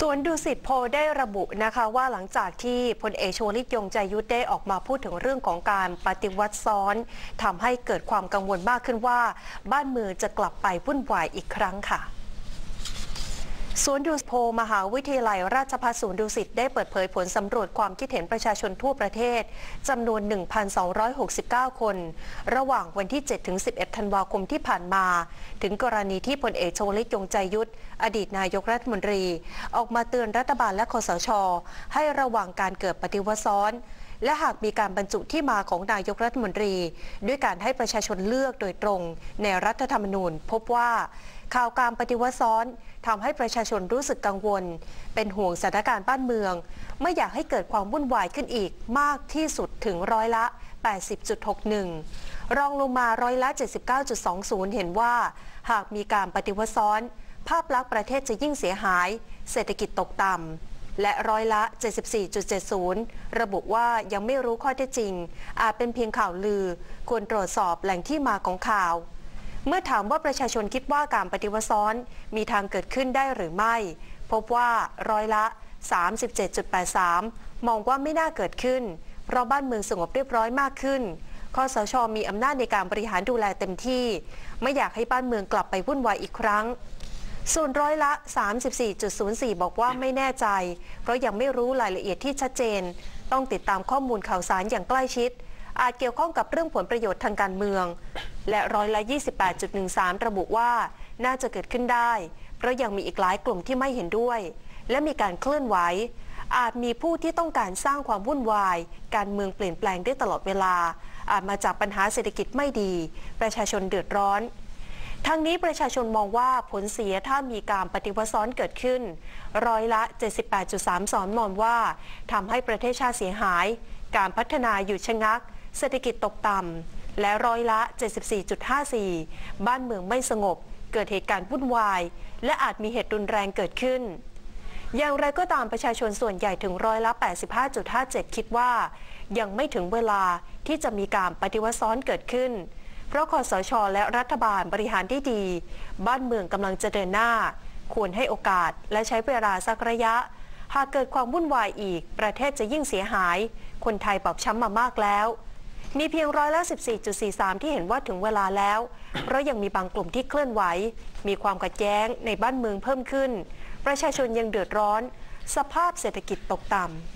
ส่วนดูสิตโพได้ระบุนะคะว่าหลังจากที่พลเอกชวลิตยงใจยุทธได้ออกมาพูดถึงเรื่องของการปฏิวัติซ้อนทำให้เกิดความกังวลมากขึ้นว่า บ้านเมืองจะกลับไปวุ่นวายอีกครั้งค่ะ ศูนย์ดูสโพมหาวิทยาลัยราชภัฏศูนย์ดุสิตได้เปิดเผยผลสำรวจความคิดเห็นประชาชนทั่วประเทศจำนวน 1,269 คน ระหว่างวันที่ 7-11 ธันวาคมที่ผ่านมา ถึงกรณีที่พลเอกชวลิตยงใจยุทธอดีตนายกรัฐมนตรี ออกมาเตือนรัฐบาลและคอสช ให้ระวังการเกิดปฏิวัติซ้อน และหากมีการบรรจุที่มาของนายกรัฐมนตรี ด้วยการให้ประชาชนเลือกโดยตรง ในรัฐธรรมนูญ พบว่าข่าวการปฏิวัติซ้อน ทำให้ประชาชนรู้สึกกังวล เป็นห่วงสถานการณ์บ้านเมือง ไม่อยากให้เกิดความวุ่นวายขึ้นอีกมากที่สุดถึงร้อยละ 80.61 รองลงมาร้อยละ 79.20 เห็นว่า หากมีการปฏิวัติซ้อน ภาพลักษณ์ประเทศจะยิ่งเสียหาย เศรษฐกิจตกต่ำและร้อยละ 74.70 ระบุว่ายังไม่รู้ข้อเท็จจริง อาจเป็นเพียงข่าวลือ ควรตรวจสอบแหล่งที่มาของข่าว เมื่อถามว่าประชาชนคิดว่าการปฏิวัติซ้อนมีทางเกิดขึ้นได้หรือไม่ พบว่าร้อยละ 37.83 มองว่าไม่น่าเกิดขึ้น เพราะบ้านเมืองสงบเรียบร้อยมากขึ้นคอสชมีอำนาจในการบริหารดูแลเต็มที่ ไม่อยากให้บ้านเมืองกลับไปวุ่นวายอีกครั้ง ส่วนร้อยละ 34.04 บอกว่าไม่แน่ใจ เพราะยังไม่รู้รายละเอียดที่ชัดเจน ต้องติดตามข้อมูลข่าวสารอย่างใกล้ชิด อาจเกี่ยวข้องกับเรื่องผลประโยชน์ทางการเมือง และร้อยละ 28.13 ระบุว่า น่าจะเกิดขึ้นได้ เพราะยังมีอีกหลายกลุ่มที่ไม่เห็นด้วย และมีการเคลื่อนไหว อาจมีผู้ที่ต้องการสร้างความวุ่นวาย การเมืองเปลี่ยนแปลงได้ตลอดเวลา อาจมาจากปัญหาเศรษฐกิจไม่ดี ประชาชนเดือดร้อนทางนี้ประชาชนมองว่าผลเสียถ้ามีการปฏิวัติซ้อนเกิดขึ้น ร้อยละ 78.3 สอนมองว่าทำให้ประเทศชาติเสียหาย การพัฒนาหยุดชะงัก เศรษฐกิจตกต่ำ และร้อยละ 74.54 บ้านเมืองไม่สงบ เกิดเหตุการณ์วุ่นวาย และอาจมีเหตุรุนแรงเกิดขึ้น อย่างไรก็ตามประชาชนส่วนใหญ่ถึงร้อยละ 85.57 คิดว่า ยังไม่ถึงเวลาที่จะมีการปฏิวัติซ้อนเกิดขึ้น เพราะคอสชและรัฐบาลบริหารได้ดี บ้านเมืองกำลังจะเดินหน้า ควรให้โอกาสและใช้เวลาสักระยะหากเกิดความวุ่นวายอีก ประเทศจะยิ่งเสียหาย คนไทยบอบช้ำมามากแล้ว มีเพียงร้อยละ 14.43 ที่เห็นว่าถึงเวลาแล้ว เพราะยังมีบางกลุ่มที่เคลื่อนไหว มีความขัดแย้งในบ้านเมืองเพิ่มขึ้น ประชาชนยังเดือดร้อน สภาพเศรษฐกิจตกต่ำ